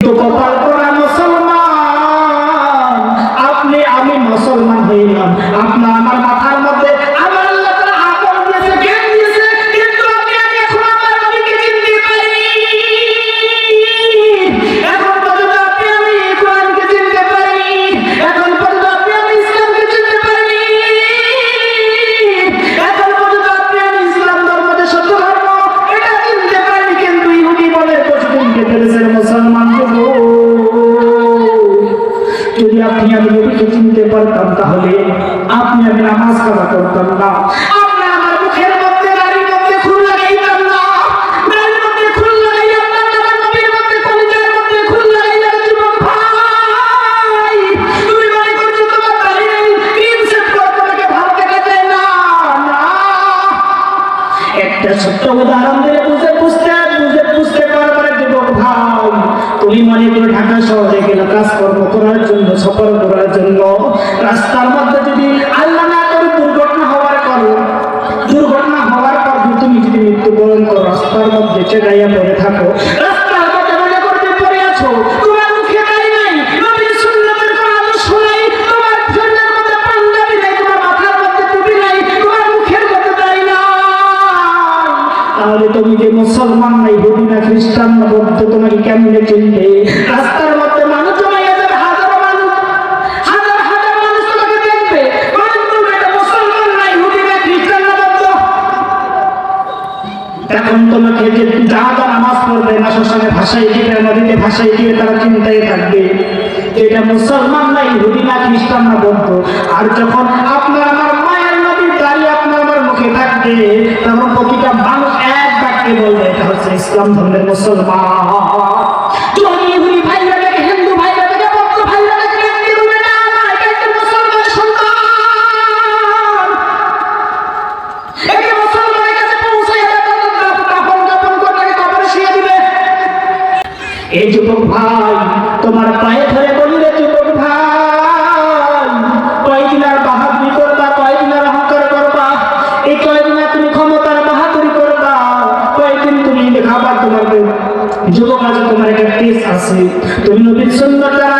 Itu. যুবক যদি আপনি আমি নবীকে চিনতে পারতাম তাহলে আপনি আমি নামাজ কাজা করতাম না। একটা ছোট্ট উদাহরণ দিলে বুঝে, বুঝতে বুঝে, বুঝতে পারবে মনে করো ঢাকা শহরে গেলে কাজকর্ম করার জন্য, সফর করার জন্য, রাস্তার মধ্যে যদি আল্লাহ না করে দুর্ঘটনা হওয়ার পর, দুর্ঘটনা হওয়ার পর তুমি যদি মৃত্যুবরণ করো, রাস্তার মধ্যে চেগাইয়া পড়ে থাকো তাহলে তুমি যে মুসলমান নাই ইহুদি না খ্রিস্টান না বৌদ্ধ, তোমাকে কেমনে চিনবে? রাস্তার মধ্যে মানুষ এখন তোমাকে যে যা যা নামাজ পড়বে, না শ্মশানে ভাষাই দিবে, নদীতে ভাষাই দিবে, তারা চিন্তায় থাকবে এটা মুসলমান না ইহুদি না খ্রিস্টান না আর যখন কবরে শুয়ে দিবে? এই যুবক ভাই তোমার পায়ে ধরে বলি রে যুবক ভাই আছে। তুমি নবীর সুন্নত দ্বারা